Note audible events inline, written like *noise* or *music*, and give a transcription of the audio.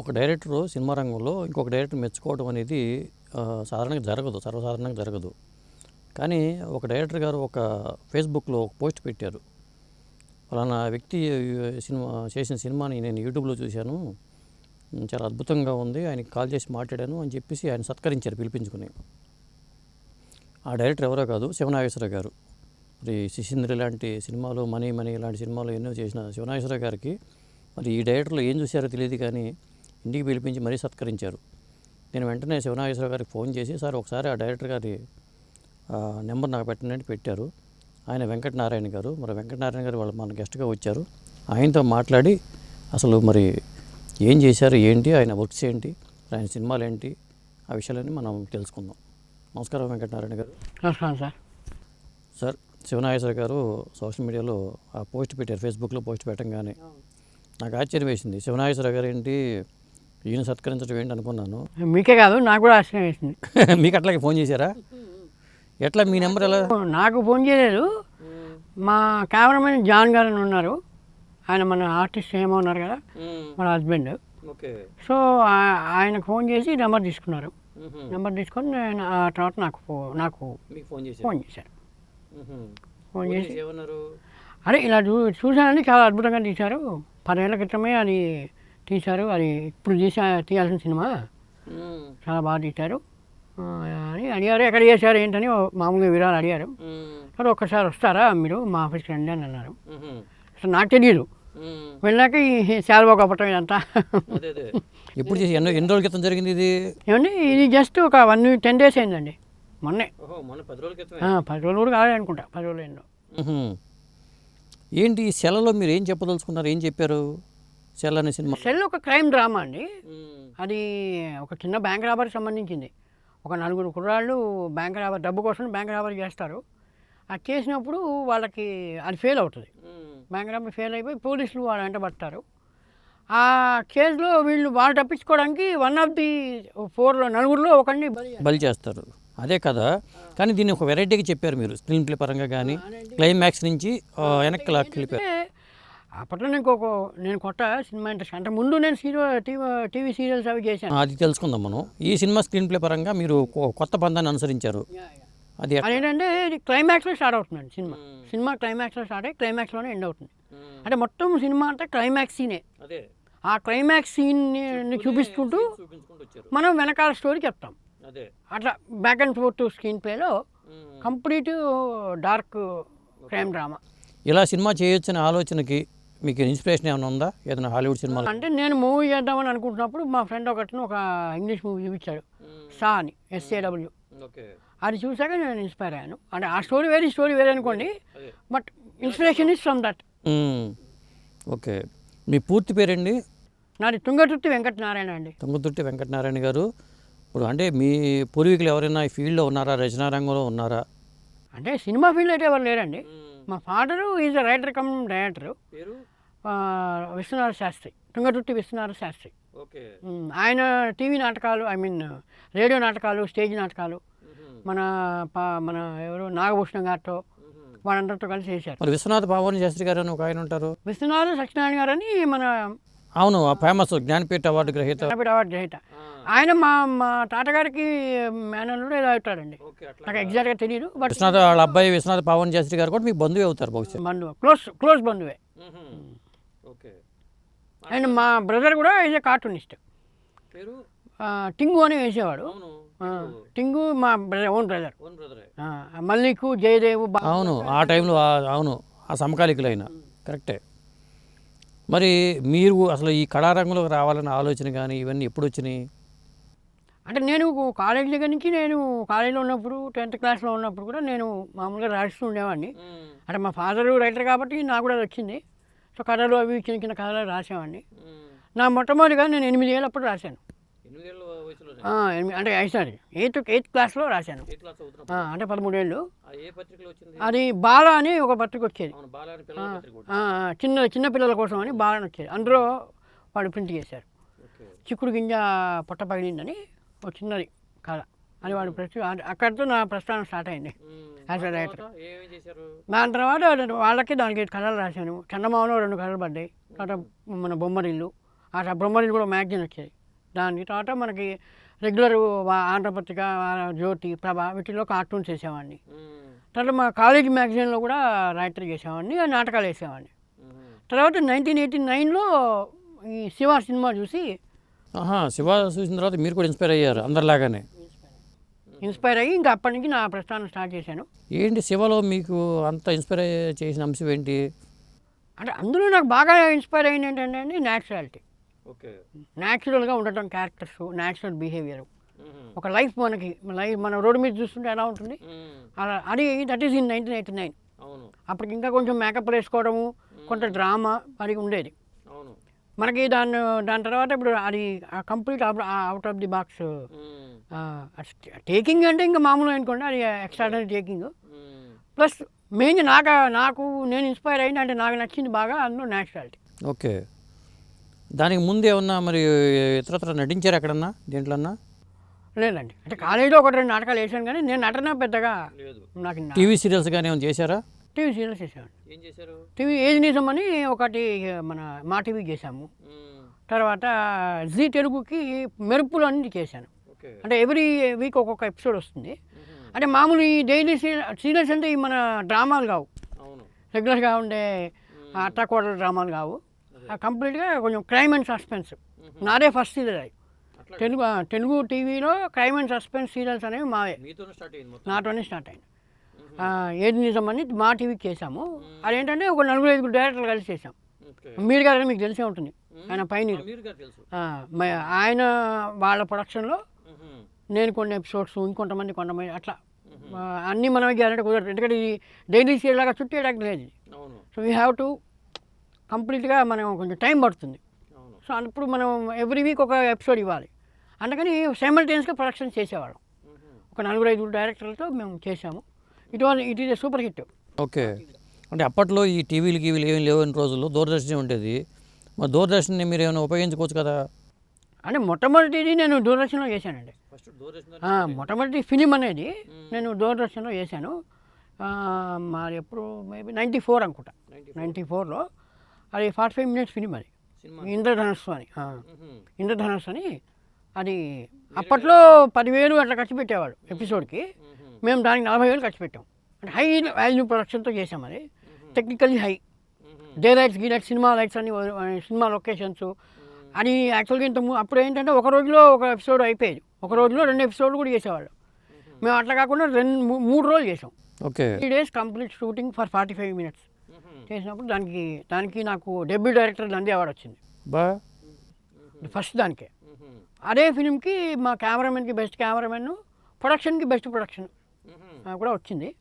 ఒక director cinema రంగంలో ఇంకొక డైరెక్టర్ మెచ్చుకోవడం అనేది సాధారణంగా జరగదు సర్వసాధారణంగా జరగదు. కానీ ఒక డైరెక్టర్ గారు ఒక ఫేస్బుక్లో ఒక పోస్ట్ పెట్టారు. ఫలానా వ్యక్తి సినిమా చేసిన సినిమాని నేను యూట్యూబ్లో చూశాను. చాలా అద్భుతంగా ఉంది. ఆయనకి కాల్ చేసి మాట్లాడాను అని చెప్పేసి ఆయన సత్కరించారు పిలిపించుకుని. ఆ డైరెక్టర్ ఎవరో కాదు శివనాగేశ్వర గారు. మరి శిశింద్రి లాంటి సినిమాలు మనీ మనీ ఇలాంటి సినిమాలు ఎన్నో చేసిన శివనాగేశ్వర గారికి మరి ఈ డైరెక్టర్లు ఏం చూశారో తెలియదు కానీ ఇంటికి పిలిపించి మరీ సత్కరించారు. నేను వెంటనే శివనాగేశ్వర గారికి ఫోన్ చేసి సార్ ఒకసారి ఆ డైరెక్టర్ గారి నెంబర్ నాకు పెట్టండి పెట్టారు. ఆయన వెంకటనారాయణ గారు మరి వెంకటనారాయణ గారు వాళ్ళు మన గెస్ట్గా వచ్చారు. ఆయనతో మాట్లాడి అసలు మరి ఏం చేశారు ఏంటి ఆయన వర్క్స్ ఏంటి ఆయన సినిమాలు ఏంటి ఆ విషయాలన్నీ మనం తెలుసుకుందాం. నమస్కారం వెంకటనారాయణ గారు. నమస్కారం సార్. సార్ శివనాగేశ్వర గారు సోషల్ మీడియాలో ఆ పోస్ట్ పెట్టారు ఫేస్బుక్లో పోస్ట్ పెట్టంగానే. నాకు ఆశ్చర్యం వేసింది. శివనాగేశ్వర గారు ఏంటి ఈయన సత్కరించడం ఏంటి అనుకున్నాను. మీకే కాదు నాకు కూడా ఆశ్చర్యం వేసింది. *laughs* మీకు అట్లాగే ఫోన్ చేశారా? ఎట్లా మీ నెంబర్ ఎలా? నాకు ఫోన్ చేయలేదు. మా కెమెరామెన్ జాన్ గారు అని ఉన్నారు. ఆయన మన ఆర్టిస్ట్ ఏమో ఉన్నారు కదా మన హస్బెండ్. ఓకే. సో ఆయనకు ఫోన్ చేసి నెంబర్ తీసుకున్నారు. నెంబర్ తీసుకొని నేను ఆ తర్వాత నాకు ఫో- నాకు ఫోన్ చేశారు? ఫోన్ చేశారు. ఫోన్ చేసి అరే ఇలా చూ చూశానండి చాలా అద్భుతంగా తీశారు. పదేళ్ళ క్రితమే అది తీశారు. అది ఇప్పుడు తీసా తీయాల్సిన సినిమా. చాలా బాగా తీశారు. ఆ, అని అడిగారు. ఎక్కడ చేశారు ఏంటని మామూలుగా వివరాలు అడిగారు. సరే ఒక్కసారి వస్తారా మీరు? మా ఆఫీస్కి రండి అని అన్నారు. అసలు నాకు తెలియదు వెళ్ళాక ఈ శాలువా కప్పటం ఇదంతా. అదే అదే. ఎప్పుడు చేసి ఎన్నో ఎన్ని రోజుల క్రితం జరిగింది ఇది? ఏమండి ఇది జస్ట్ ఒక వన్ వీక్ టెన్ డేస్ అయిందండి. మొన్నే. పది రోజుల క్రితం ఆ, పది రోజులు కూడా కాలేదు అనుకుంటా. పది రోజులు ఎన్నో ఏంటి ఈ సెలలో మీరు ఏం చెప్పదలుచుకున్నారు? ఏం చెప్పారు? సెల్ అనే సినిమా. సెల్ ఒక క్రైమ్ డ్రామా అండి. అది ఒక చిన్న బ్యాంక్ రాబర్కి సంబంధించింది. ఒక నలుగురు కుర్రాళ్ళు బ్యాంక్ రాబర్ డబ్బు కోసం బ్యాంక్ రాబర్ చేస్తారు. అది చేసినప్పుడు వాళ్ళకి అది ఫెయిల్ అవుతుంది. బ్యాంక్ రాబర్ ఫెయిల్ అయిపోయి పోలీసులు వాళ్ళు వెంట పడతారు. ఆ కేసులో వీళ్ళు వాళ్ళు తప్పించుకోవడానికి వన్ ఆఫ్ ది ఫోర్లో నలుగురిలో ఒకరిని బలి చేస్తారు. అదే కదా. కానీ దీన్ని ఒక వెరైటీగా చెప్పారు మీరు. స్క్రీన్ ప్లే పరంగా కానీ క్లైమాక్స్ నుంచి వెనక్కి లాక్కి వెళ్ళిపోయారు అంటే అప్పట్లో నేను ఇంకొక నేను కొత్త సినిమా ఇంట్రెస్ట్ అంటే ముందు నేను సీరియల్ టీవీ టీవీ సీరియల్స్ అవి చేశాను. అది తెలుసుకుందాం మనం. ఈ సినిమా స్క్రీన్ ప్లే పరంగా మీరు కొత్త పందాన్ని అనుసరించారు. అది? అదేంటంటే ఇది క్లైమాక్స్లో స్టార్ట్ అవుతుందండి సినిమా. సినిమా క్లైమాక్స్లో స్టార్ట్ అయ్యి క్లైమాక్స్లోనే ఎండ్ అవుతుంది. అంటే మొత్తం సినిమా అంతా క్లైమాక్స్ సీనే ఆ క్లైమాక్స్ సీన్ని చూపిస్తుంటూ మనం వెనకాల స్టోరీ చెప్తాం అట్లా బ్యాక్ అండ్ ఫోర్త్ స్క్రీన్ ప్లేలో కంప్లీట్ డార్క్ క్రైమ్ డ్రామా ఇలా సినిమా చేయొచ్చనే ఆలోచనకి మీకు ఇన్స్పిరేషన్ ఏమైనా ఉందా? ఏదైనా హాలీవుడ్ సినిమాలు? అంటే నేను మూవీ చేద్దామని అనుకుంటున్నప్పుడు మా ఫ్రెండ్ ఒకటిని ఒక ఇంగ్లీష్ మూవీ చూపించాడు. సా అని ఎస్ఏడబ్ల్యూ ఓకే. అది చూసాక నేను ఇన్స్పైర్ అయ్యాను. అంటే ఆ స్టోరీ వేరే స్టోరీ వేరే అనుకోండి. But inspiration is from that. Okay. మీ పూర్తి పేరండి నాది తుంగతుర్తి వెంకటనారాయణ అండి. తుంగతుర్తి వెంకటనారాయణ గారు. ఇప్పుడు అంటే మీ పూర్వీకులు ఎవరైనా ఈ ఫీల్డ్లో ఉన్నారా? రచనా రంగంలో ఉన్నారా? అంటే సినిమా ఫీల్డ్ అయితే ఎవరు లేరండి. మా father is a writer cum director. పేరు? విశ్వనాథ శాస్త్రి తుంగతుర్తి విశ్వనాథ శాస్త్రి. ఆయన టీవీ నాటకాలు ఐ మీన్ రేడియో నాటకాలు స్టేజ్ నాటకాలు మన పా- మన ఎవరు నాగభూషణం గారితో వాళ్ళందరితో కలిసి చేశారు. మరి విశ్వనాథ పావని శాస్త్రి గారు ఒక ఆయన ఉంటారు. విశ్వనాథ సత్యనారాయణ గారు అని మన అవును ఆ ఫేమస్ జ్ఞానపీఠ అవార్డు గ్రహీత. జ్ఞానపీఠ అవార్డు గ్రహీత. ఆయన మా మా తాతగారికి మేనల్లుడు ఏదో అవుతాడండి. నాకు ఎగ్జాక్ట్గా తెలియదు బట్ విశ్వనాథ వాళ్ళ అబ్బాయి విశ్వనాథ పావని శాస్త్రి గారు కూడా మీకు బంధువే అవుతారు బహుశా. బంధువు క్లోజ్ క్లోజ్ బంధువే. ఓకే. అండ్ మా బ్రదర్ కూడా ఈజ్ ఏ కార్టూనిస్ట్ పేరు? టింగు అని వేసేవాడు. టింగు. మా బ్రదర్ ఓన్ బ్రదర్ ఓన్ బ్రదరే మల్లికు జయదేవ్ అవును ఆ టైంలో అవును ఆ సమకాలికులైన. కరెక్టే మరి మీరు అసలు ఈ కళారంగంలోకి రావాలన్న ఆలోచన కానీ ఇవన్నీ ఎప్పుడు వచ్చినాయి అంటే నేను కాలేజ్ దగ్గర నుంచి నేను కాలేజీలో ఉన్నప్పుడు టెన్త్ క్లాస్లో ఉన్నప్పుడు కూడా నేను మామూలుగా రాస్తూ ఉండేవాడిని. అంటే మా ఫాదరు రైటర్ కాబట్టి నాకు కూడా వచ్చింది. సో కథలు అవి చిన్న చిన్న కథలు రాసేవాడిని. నా మొట్టమొదటిగా నేను ఎనిమిది ఏళ్ళప్పుడు రాశాను ఎనిమిదేళ్ళ వయసులో ఆ, ఎనిమిది అంటే సారీ ఎయిత్ ఎయిత్ క్లాస్లో రాశాను. అంటే పదమూడేళ్ళు. అది బాల అని ఒక పత్రిక వచ్చేది. చిన్న చిన్న పిల్లల కోసం అని బాల అని వచ్చేది. అందులో వాడు ప్రింట్ చేశారు. చిక్కుడు గింజ పొట్ట పగిలిందని ఒక చిన్నది కథ అని వాడు ప్రతి అక్కడితో నా ప్రస్థానం స్టార్ట్ అయింది. యాజ్ అ రైటర్ దాని తర్వాత వాళ్ళకి దానికి కథలు రాశాను. చందమామలో రెండు కథలు పడ్డాయి. తర్వాత మన బొమ్మరిల్లు ఆ బ్రహ్మణి కూడా మ్యాగజైన్ వచ్చేది. దాని తర్వాత మనకి రెగ్యులర్ ఆంధ్రపత్రిక జ్యోతి ప్రభ వీటిలో కార్టూన్స్ వేసేవాడిని. తర్వాత మా కాలేజ్ మ్యాగజైన్లో కూడా రైటర్ చేసేవాడిని నాటకాలు వేసేవాడిని. తర్వాత నైన్టీన్ ఎయిటీ నైన్లో ఈ శివ సినిమా చూసి శివ చూసిన తర్వాత మీరు కూడా ఇన్స్పైర్ అయ్యారు అందరిలాగానే. ఇన్స్పైర్ అయ్యి ఇంకా అప్పటి నుంచి నా ప్రస్థానం స్టార్ట్ చేశాను. ఏంటి శివలో మీకు అంత ఇన్స్పైర్ చేసిన అంశం ఏంటి? అంటే అందులో నాకు బాగా ఇన్స్పైర్ అయింది ఏంటంటే అండి న్యాచురాలిటీ న్యాచురల్గా ఉండటం క్యారెక్టర్స్ న్యాచురల్ బిహేవియర్ ఒక లైఫ్ మనకి లైఫ్ మన రోడ్డు మీద చూస్తుంటే ఎలా ఉంటుంది? అలా అది that is in nineteen eighty nine అవును. అప్పటికి ఇంకా కొంచెం మేకప్ వేసుకోవడము కొంత డ్రామా అది ఉండేది. అవును. మనకి దాని దాని తర్వాత ఇప్పుడు అది complete out of the box taking అంటే ఇంకా మామూలు అనుకోండి అది ఎక్స్ట్రాడనరీ టేకింగ్ ప్లస్ మెయిన్ నాకు నాకు నేను ఇన్స్పైర్ అయింది అంటే నాకు నచ్చింది బాగా అందులో న్యాచురాలిటీ ఓకే దానికి ముందు ఏమన్నా మరి ఇతరత్ర నటించారు ఎక్కడన్నా దేంట్లన్నా? లేదండి. అంటే కాలేజీలో ఒకటి రెండు నాటకాలు వేసాను కానీ నేను నటన పెద్దగా నాకు టీవీ సీరియల్స్ కానీ ఏమైనా చేశారా? టీవీ సీరియల్స్ చేసాను ఏం చేశారు? టీవీ ఏజ్ నిజం అని ఒకటి మన మా టీవీ చేసాము తర్వాత జీ తెలుగుకి మెరుపులు అన్ని చేశాను. అంటే ఎవ్రీ వీక్ ఒక్కొక్క ఎపిసోడ్ వస్తుంది. అంటే మామూలు ఈ డైలీ సీరియల్స్ అంటే ఈ మన డ్రామాలు కావు. రెగ్యులర్గా ఉండే అట్టాకోడల డ్రామాలు కావు. కంప్లీట్గా కొంచెం క్రైమ్ అండ్ సస్పెన్స్. నాదే ఫస్ట్ సీరియల్ అది. తెలుగు తెలుగు టీవీలో క్రైమ్ అండ్ సస్పెన్స్ సీరియల్స్ అనేవి మావే. నాతోనే స్టార్ట్ అయింది. ఏది నిజం అని మా టీవీకి చేసాము అదేంటంటే ఒక నలుగురు ఐదుగురు డైరెక్టర్లు కలిసి చేసాం మీరు గారు మీకు తెలిసే ఉంటుంది. ఆయన మ- ఆయన వాళ్ళ ప్రొడక్షన్లో నేను కొన్ని ఎపిసోడ్స్ ఇంకొంతమంది కొంతమంది అట్లా. అన్నీ మనమే గ్యారెంటీ కుదరదు. ఎందుకంటే ఇది డైలీ సీరియల్ లాగా చుట్టేయడానికి లేదు సో వీ హ్యావ్ టు కంప్లీట్గా మనం కొంచెం టైం పడుతుంది. సో అప్పుడు మనం ఎవ్రీ వీక్ ఒక ఎపిసోడ్ ఇవ్వాలి. అందుకని సైమల్టేనియస్గా ప్రొడక్షన్ చేసేవాళ్ళం. ఒక నలుగురు ఐదుగురు డైరెక్టర్లతో మేము చేసాము. It was it is a super hit. Okay. అంటే అప్పట్లో ఈ టీవీలు గీవీలు ఏమి లేవని రోజుల్లో దూరదర్శన్ ఉండేది. మరి దూరదర్శన్ని మీరు ఏమైనా ఉపయోగించుకోవచ్చు కదా? అంటే మొట్టమొదటిది నేను దూరదర్శన్లో చేశానండి. ఫస్ట్ దూరదర్శన్ ఆ, మొట్టమొదటి ఫిలిం అనేది నేను దూరదర్శన్లో చేశాను. ఆ, మరి ఎప్పుడు మేబీ నైంటీ ఫోర్ అనుకుంటా. నైంటీ ఫోర్లో అది ఫార్టీ ఫైవ్ మినిట్స్ ఫిలిం అది. ఇంద్రధనస్సు అని ఇంద్రధనస్సు అని అది అప్పట్లో పదివేలు అట్లా ఖర్చు పెట్టేవాడు ఎపిసోడ్కి. మేము దానికి నలభై వేలు ఖర్చు పెట్టాం. అంటే హై వాల్యూ ప్రొడక్షన్తో చేసాం అది. Technically high. డే లైట్స్ గీ లైట్స్ సినిమా లైట్స్ అని సినిమా లొకేషన్స్. అని యాక్చువల్గా ఇంత ము- అప్పుడు ఏంటంటే ఒక రోజులో ఒక ఎపిసోడ్ అయిపోయేది. ఒక రోజులో రెండు ఎపిసోడ్లు కూడా చేసేవాళ్ళు. మేము అట్లా కాకుండా రెండు మూ- మూడు రోజులు చేసాం okay. Three days complete shooting for forty five minutes. చేసినప్పుడు దానికి దానికి నాకు డెబ్యూ డైరెక్టర్ నంది అవార్డు వచ్చింది. బా. ఫస్ట్ దానికే. అదే ఫిలింకి మా కెమెరామెన్కి బెస్ట్ కెమెరామెన్ ప్రొడక్షన్కి బెస్ట్ ప్రొడక్షన్ కూడా వచ్చింది.